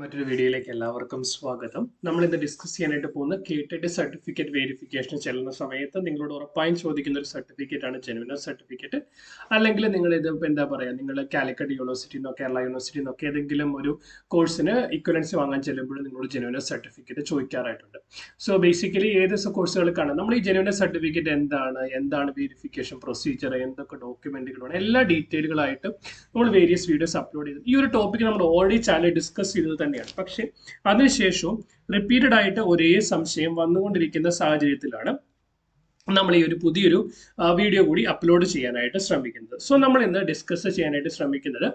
മറ്റൊരു വീഡിയോയിലേക്ക് എല്ലാവർക്കും സ്വാഗതം. നമ്മൾ ഇന്ന് ഡിസ്കസ് ചെയ്യാനായിട്ട് പോകുന്ന കേട്ടിട്ട് സർട്ടിഫിക്കറ്റ് വെരിഫിക്കേഷൻ ചെല്ലുന്ന സമയത്ത് നിങ്ങളോട് ഉറപ്പായും ചോദിക്കുന്ന ഒരു സർട്ടിഫിക്കറ്റ് ആണ് ജെനുവിനർ സർട്ടിഫിക്കറ്റ് അല്ലെങ്കിൽ നിങ്ങൾ ഇത് എന്താ പറയുക നിങ്ങൾ കാലിക്കറ്റ് യൂണിവേഴ്സിറ്റി നിന്നോ കേരള യൂണിവേഴ്സിറ്റി നിന്നൊക്കെ ഏതെങ്കിലും ഒരു കോഴ്സിന് ഇക്വലൻസി വാങ്ങാൻ ചെല്ലുമ്പോൾ നിങ്ങളോട് ജെനുവിനർ സർട്ടിഫിക്കറ്റ് ചോദിക്കാറായിട്ടുണ്ട്. സോ ബേസിക്കലി ഏത് കോഴ്സുകൾക്കാണ് നമ്മൾ ഈ ജെനുവിനർ സർട്ടിഫിക്കറ്റ് എന്താണ് എന്താണ് വെരിഫിക്കേഷൻ പ്രൊസീജിയർ എന്തൊക്കെ ഡോക്യുമെന്റുകളാണ് എല്ലാ ഡീറ്റെയിലുകളായിട്ട് നമ്മൾ വേരിയസ് വീഡിയോസ് അപ്ലോഡ് ചെയ്തു ഈ ഒരു ടോപ്പിക് നമ്മൾ ഓൾറെഡി ചാനൽ ഡിസ്കസ് ചെയ്തത് തന്നെയാണ്. പക്ഷേ അതിനുശേഷവും റിപ്പീറ്റഡ് ആയിട്ട് ഒരേ സംശയം വന്നുകൊണ്ടിരിക്കുന്ന സാഹചര്യത്തിലാണ് നമ്മൾ ഈ ഒരു പുതിയൊരു വീഡിയോ കൂടി അപ്ലോഡ് ചെയ്യാനായിട്ട് ശ്രമിക്കുന്നത്. സോ നമ്മൾ ഇന്ന് ഡിസ്കസ് ചെയ്യാനായിട്ട് ശ്രമിക്കുന്നത്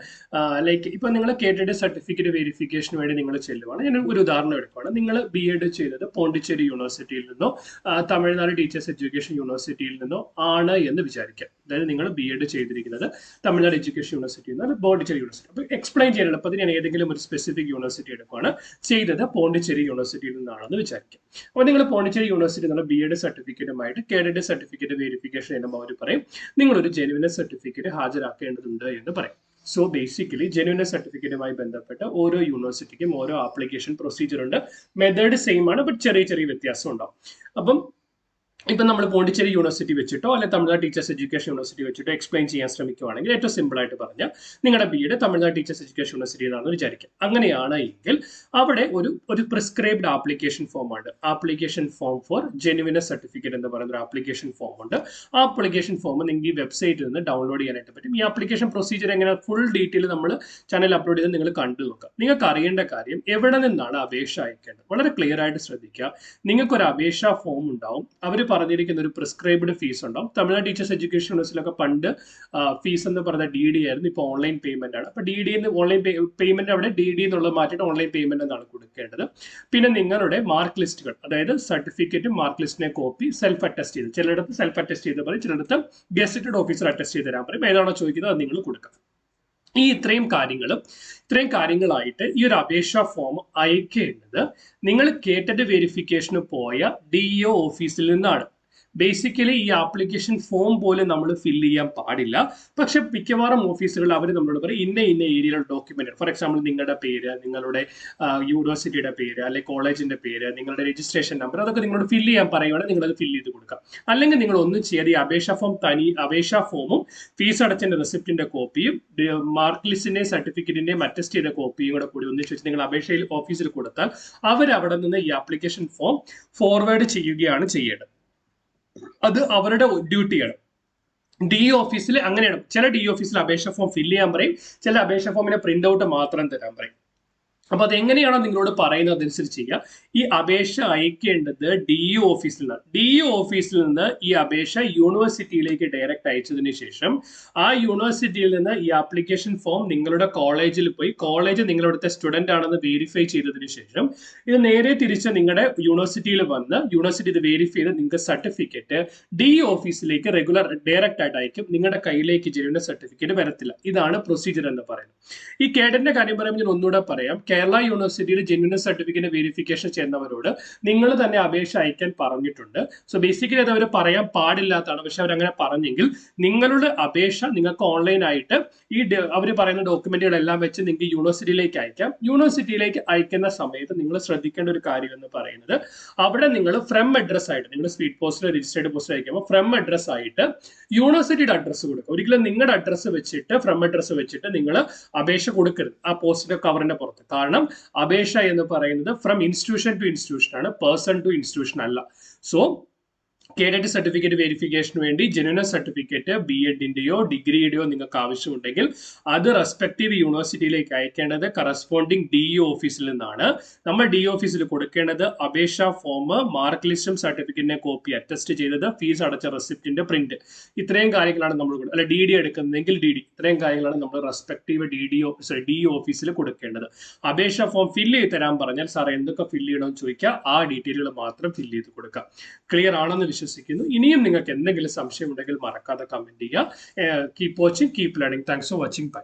ലൈക്ക് ഇപ്പൊ നിങ്ങൾ കേട്ടിട്ട് സർട്ടിഫിക്കറ്റ് വെരിഫിക്കേഷന് വേണ്ടി നിങ്ങൾ ചെല്ലുവാണ്. ഞാൻ ഒരു ഉദാഹരണം എടുക്കുകയാണ് നിങ്ങൾ ബി എഡ് ചെയ്തത് പോണ്ടിച്ചേരി യൂണിവേഴ്സിറ്റിയിൽ നിന്നോ തമിഴ്നാട് ടീച്ചേഴ്സ് എഡ്യൂക്കേഷൻ യൂണിവേഴ്സിറ്റിയിൽ നിന്നോ ആണ് എന്ന് വിചാരിക്കാം. അതായത് നിങ്ങൾ ബി എഡ് ചെയ്തിരിക്കുന്നത് തമിഴ്നാട് എഡ്യൂക്കേഷൻ യൂണിവേഴ്സിറ്റിയിൽ നിന്ന് പോണ്ടിച്ചേരി യൂണിവേഴ്സിറ്റി അപ്പോൾ എക്സ്പ്ലെയിൻ ചെയ്യാൻ എളുപ്പത്തിൽ ഞാൻ ഏതെങ്കിലും ഒരു സ്പെസിഫിക് യൂണിവേഴ്സിറ്റി എടുക്കുകയാണ് ചെയ്തത് പോണ്ടിച്ചേരി യൂണിവേഴ്സിറ്റിയിൽ നിന്നാണെന്ന് വിചാരിക്കാം. അപ്പോൾ നിങ്ങൾ പോണ്ടിച്ചേരി യൂണിവേഴ്സിറ്റി നിന്നുള്ള ബി എഡ് സർട്ടിഫിക്കറ്റുമായിട്ട് കേഡറ്റ് സർട്ടിഫിക്കറ്റ് വെരിഫിക്കേഷൻ ചെയ്യുമ്പോൾ അവർ പറയും. നിങ്ങൾ ഒരു ജെനുവിനസ് സർട്ടിഫിക്കറ്റ് ഹാജരാക്കേണ്ടതുണ്ട് എന്ന് പറയും. സോ ബേസിക്കലി ജെനുവിനസ് സർട്ടിഫിക്കറ്റുമായി ബന്ധപ്പെട്ട് ഓരോ യൂണിവേഴ്സിറ്റിക്കും ഓരോ ആപ്ലിക്കേഷൻ പ്രൊസീജിയർ ഉണ്ട്. മെത്തേഡ് സെയിം ആണ് ബട്ട് ചെറിയ ചെറിയ വ്യത്യാസം ഉണ്ടാവും. അപ്പം ഇപ്പം നമ്മൾ പോണ്ടിച്ചേരി യൂണിവേഴ്സിറ്റി വെച്ചിട്ടോ അല്ലെങ്കിൽ തമിഴ്നാട് ടീച്ചേഴ്സ് എഡ്യൂക്കേഷൻ യൂണിവേഴ്സിറ്റി വെച്ചിട്ടോ എക്സ്പ്ലെയിൻ ചെയ്യാൻ ശ്രമിക്കുകയാണെങ്കിൽ ഏറ്റവും സിമ്പിൾ ആയിട്ട് പറഞ്ഞാൽ നിങ്ങളുടെ B Ed Tamil Nadu teachers education university എന്ന് വിചാരിക്കുക. അങ്ങനെയാണ് എങ്കിൽ അവിടെ ഒരു ഒരു പ്രിസ്ക്രൈബ്ഡ് ആപ്ലിക്കേഷൻ ഫോം ഉണ്ട്. Application form for genuineness certificate എന്ന് പറയുന്ന ഒരു ആപ്ലിക്കേഷൻ ഫോം ഉണ്ട്. ആ ആപ്ലിക്കേഷൻ ഫോം നിങ്ങൾക്ക് ഈ വെബ്സൈറ്റിൽ നിന്ന് ഡൗൺലോഡ് ചെയ്യാനായിട്ട് പറ്റും. ഈ ആപ്ലിക്കേഷൻ പ്രൊസീജിയർ എങ്ങനെ ഫുൾ ഡീറ്റെയിൽ നമ്മൾ ചാനൽ അപ്ലോഡ് ചെയ്ത് നിങ്ങൾ കണ്ടു നോക്കാം നിങ്ങൾക്ക് അറിയേണ്ട കാര്യം എവിടെ നിന്നാണ് അപേക്ഷ അയക്കേണ്ടത്? വളരെ ക്ലിയർ ആയിട്ട് ശ്രദ്ധിക്കുക. നിങ്ങൾക്ക് ഒരു അപേക്ഷ ഫോം ഉണ്ടാവും. അവർ പറഞ്ഞിരിക്കുന്ന ഒരു പ്രിസ്ക്രൈബ്ഡ് ഫീസ് ഉണ്ടാവും തമിഴ്നാട് ടീച്ചേഴ്സ് എഡ്യൂക്കേഷൻ യൂണിവേഴ്സിലൊക്കെ പണ്ട് ഫീസ് എന്ന് പറഞ്ഞ ഡി ഡി ആയിരുന്നു. ഇപ്പോൾ ഓൺലൈൻ പേയ്മെന്റ് ആണ്. അപ്പോൾ ഡി ഡി എന്ന് ഓൺലൈൻ പേയ്മെന്റ് അവിടെ ഡി ഡി എന്നുള്ളത് മാറ്റിയിട്ട് ഓൺലൈൻ പേയ്മെന്റ് എന്നാണ് കൊടുക്കേണ്ടത്. പിന്നെ നിങ്ങളുടെ മാർക്ക് ലിസ്റ്റുകൾ അതായത് സർട്ടിഫിക്കറ്റും മാർക്ക് ലിസ്റ്റിനെ കോപ്പി സെൽഫ് അറ്റസ്റ്റ് ചെയ്ത്. ചിലയിടത്ത് സെൽഫ് അറ്റസ്റ്റ് ചെയ്ത് പറയും ചിലയിടത്ത് ഗസറ്റഡ് ഓഫീസർ അറ്റസ്റ്റ് ചെയ്ത് തരാൻ പറയും. ഏതാണോ ചോദിക്കുന്നത് അത് നിങ്ങൾ കൊടുക്കുക ഈ ഇത്രയും കാര്യങ്ങളും ഇത്രയും കാര്യങ്ങളായിട്ട് ഈ ഒരു അപേക്ഷാ ഫോം അയക്കേണ്ടത് നിങ്ങൾ കേട്ടിട്ട് വെരിഫിക്കേഷന് പോയ ഡി ഒ ഓഫീസിൽ നിന്നാണ്. ബേസിക്കലി ഈ ആപ്ലിക്കേഷൻ ഫോം പോലും നമ്മൾ ഫില്ല് ചെയ്യാൻ പാടില്ല. പക്ഷെ മിക്കവാറും ഓഫീസുകൾ അവർ നമ്മളോട് പറയും ഇന്ന ഇന്ന ഏരിയയിലുള്ള ഡോക്യുമെന്റ് ഫോർ എക്സാമ്പിൾ നിങ്ങളുടെ പേര് നിങ്ങളുടെ യൂണിവേഴ്സിറ്റിയുടെ പേര് അല്ലെങ്കിൽ കോളേജിന്റെ പേര് നിങ്ങളുടെ രജിസ്ട്രേഷൻ നമ്പർ അതൊക്കെ നിങ്ങളോട് ഫില്ല് ചെയ്യാൻ പറയുവാണെങ്കിൽ നിങ്ങൾ അത് ഫില്ല് ചെയ്ത് കൊടുക്കാം. അല്ലെങ്കിൽ നിങ്ങൾ ഒന്നും ചെയ്യാതെ ഈ അപേക്ഷ ഫോം തനി അപേക്ഷ ഫോമും ഫീസ് അടച്ചതിന്റെ റെസിപ്റ്റിന്റെ കോപ്പിയും മാർക്ക് ലിസ്റ്റിന്റെയും സർട്ടിഫിക്കറ്റിന്റെയും അറ്റസ്റ്റ് ചെയ്ത കോപ്പിയും കൂടെ കൂടി ഒന്നിച്ച് വെച്ച് നിങ്ങൾ അപേക്ഷയിൽ ഓഫീസിൽ കൊടുത്താൽ അവർ അവിടെ നിന്ന് ഈ ആപ്ലിക്കേഷൻ ഫോം ഫോർവേഡ് ചെയ്യുകയാണ് ചെയ്യേണ്ടത്. അത് അവരുടെ ഡ്യൂട്ടിയാണ് ഡി ഓഫീസിൽ അങ്ങനെയാണ്. ചില ഡി ഓഫീസിൽ അപേക്ഷ ഫോം ഫില്ല് ചെയ്യാൻ പറയും. ചില അപേക്ഷ ഫോമിന്റെ പ്രിന്റ് ഔട്ട് മാത്രം തരാൻ പറയും. അപ്പൊ അതെങ്ങനെയാണോ നിങ്ങളോട് പറയുന്നത് അതനുസരിച്ച് ചെയ്യുക ഈ അപേക്ഷ അയക്കേണ്ടത് ഡി യു ഓഫീസിൽ നിന്ന് ഡി യു ഓഫീസിൽ നിന്ന് ഈ അപേക്ഷ യൂണിവേഴ്സിറ്റിയിലേക്ക് ഡയറക്റ്റ് അയച്ചതിന് ശേഷം ആ യൂണിവേഴ്സിറ്റിയിൽ നിന്ന് ഈ ആപ്ലിക്കേഷൻ ഫോം നിങ്ങളുടെ കോളേജിൽ പോയി കോളേജ് നിങ്ങളുടെ സ്റ്റുഡന്റ് ആണെന്ന് വെരിഫൈ ചെയ്തതിന് ശേഷം ഇത് നേരെ തിരിച്ച് നിങ്ങളുടെ യൂണിവേഴ്സിറ്റിയിൽ വന്ന് യൂണിവേഴ്സിറ്റി ഇത് വെരിഫൈ ചെയ്ത് നിങ്ങൾക്ക് സർട്ടിഫിക്കറ്റ് ഡി ഓഫീസിലേക്ക് റെഗുലർ ഡയറക്റ്റ് ആയിട്ട് അയക്കും. നിങ്ങളുടെ കയ്യിലേക്ക് ജെനുവിന്റെ സർട്ടിഫിക്കറ്റ് വരത്തില്ല. ഇതാണ് പ്രൊസീജിയർ എന്ന് പറയുന്നത്. ഈ കേഡന്റെ കാര്യം പറയുമ്പോൾ ഞാൻ ഒന്നുകൂടെ പറയാം. കേരള യൂണിവേഴ്സിറ്റിയിൽ ജെന്യൂൻ സർട്ടിഫിക്കറ്റ് വെരിഫിക്കേഷൻ ചെയ്യുന്നവരോട് നിങ്ങൾ തന്നെ അപേക്ഷ അയക്കാൻ പറഞ്ഞിട്ടുണ്ട്. സോ ബേസിക്കലി അത് അവർ പറയാൻ പാടില്ലാത്തതാണ്. പക്ഷെ അവരങ്ങനെ പറഞ്ഞെങ്കിൽ നിങ്ങളുടെ അപേക്ഷ നിങ്ങൾക്ക് ഓൺലൈൻ ആയിട്ട് ഈ അവർ പറയുന്ന ഡോക്യുമെന്റുകളെല്ലാം വെച്ച് നിങ്ങൾക്ക് യൂണിവേഴ്സിറ്റിയിലേക്ക് അയക്കാം. യൂണിവേഴ്സിറ്റിയിലേക്ക് അയക്കുന്ന സമയത്ത് നിങ്ങൾ ശ്രദ്ധിക്കേണ്ട ഒരു കാര്യം എന്ന് പറയുന്നത് അവിടെ നിങ്ങൾ ഫ്രം അഡ്രസ് ആയിട്ട് നിങ്ങൾ സ്പീഡ് പോസ്റ്റിൽ രജിസ്റ്റേർഡ് പോസ്റ്റ് അയക്കുമ്പോൾ ഫ്രം അഡ്രസ് ആയിട്ട് യൂണിവേഴ്സിറ്റിയുടെ അഡ്രസ്സ് കൊടുക്കുക. ഒരിക്കലും നിങ്ങളുടെ അഡ്രസ്സ് വെച്ചിട്ട് ഫ്രം അഡ്രസ്സ് വെച്ചിട്ട് നിങ്ങൾ അപേക്ഷ കൊടുക്കരുത്. ആ പോസ്റ്റിന്റെ കവറിന്റെ പുറത്ത്. കാരണം അപേക്ഷ എന്ന് പറയുന്നത് ഫ്രം ഇൻസ്റ്റിറ്റ്യൂഷൻ ടു ഇൻസ്റ്റിറ്റ്യൂഷൻ ആണ് പേഴ്സൺ ടു ഇൻസ്റ്റിറ്റ്യൂഷൻ അല്ല. സോ കേഡറ്റ് സർട്ടിഫിക്കറ്റ് വെരിഫിക്കേഷന് വേണ്ടി ജനന സർട്ടിഫിക്കറ്റ് ബി എഡിന്റെയോ ഡിഗ്രിയുടെയോ നിങ്ങൾക്ക് ആവശ്യമുണ്ടെങ്കിൽ അത് റെസ്പെക്റ്റീവ് യൂണിവേഴ്സിറ്റിയിലേക്ക് അയക്കേണ്ടത് കറസ്പോണ്ടിങ് ഡി ഇ ഓഫീസിൽ നിന്നാണ്. നമ്മൾ ഡി ഓഫീസിൽ കൊടുക്കേണ്ടത് അപേക്ഷ ഫോം മാർക്ക് ലിസ്റ്റും സർട്ടിഫിക്കറ്റിന്റെ കോപ്പി അറ്റസ്റ്റ് ചെയ്തത് ഫീസ് അടച്ച റെസിപ്റ്റിന്റെ പ്രിന്റ് ഇത്രയും കാര്യങ്ങളാണ് നമ്മൾ അല്ല ഡി ഡി എടുക്കുന്നതെങ്കിൽ ഡി ഡി ഇത്രയും കാര്യങ്ങളാണ് നമ്മൾ respective D D sorry D ഓഫീസിൽ കൊടുക്കേണ്ടത്. അപേക്ഷ ഫോം ഫില്ല് ചെയ്ത് തരാൻ പറഞ്ഞാൽ സാർ എന്തൊക്കെ ഫില്ല് ചെയ്യണമെന്ന് ചോദിക്കുക ആ ഡീറ്റെയിലുകൾ മാത്രം ഫില്ല് ചെയ്ത് കൊടുക്കുക. ക്ലിയർ ആണെന്ന് വിശ്വസിക്കുന്നു. ഇനിയും നിങ്ങൾക്ക് എന്തെങ്കിലും സംശയം ഉണ്ടെങ്കിൽ മറക്കാതെ കമന്റ് ചെയ്യുക. Keep watching keep learning thanks for watching bye